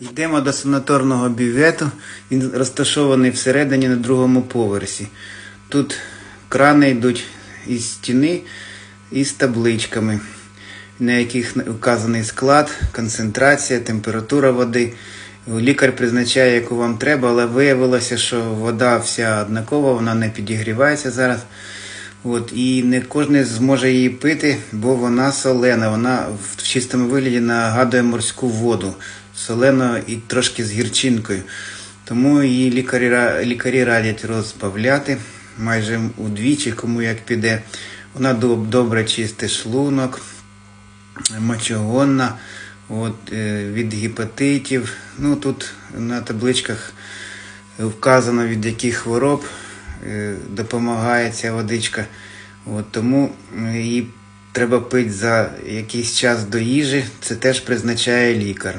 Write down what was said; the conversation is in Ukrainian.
Йдемо до санаторного бювету. Він розташований всередині на другому поверсі. Тут крани йдуть із стіни із табличками, на яких вказаний склад, концентрація, температура води. Лікар призначає, яку вам треба, але виявилося, що вода вся однакова, вона не підігрівається зараз. От, і не кожен зможе її пити, бо вона солена. Вона в чистому вигляді нагадує морську воду. Солено і трошки з гірчинкою. Тому її лікарі, лікарі радять розбавляти майже удвічі, кому як піде. Вона добре чистить шлунок, мочогонна, от, е, від гепатитів. Ну, тут на табличках вказано від яких хвороб допомагає ця водичка. От, тому е, її треба пити за якийсь час до їжі, це теж призначає лікар.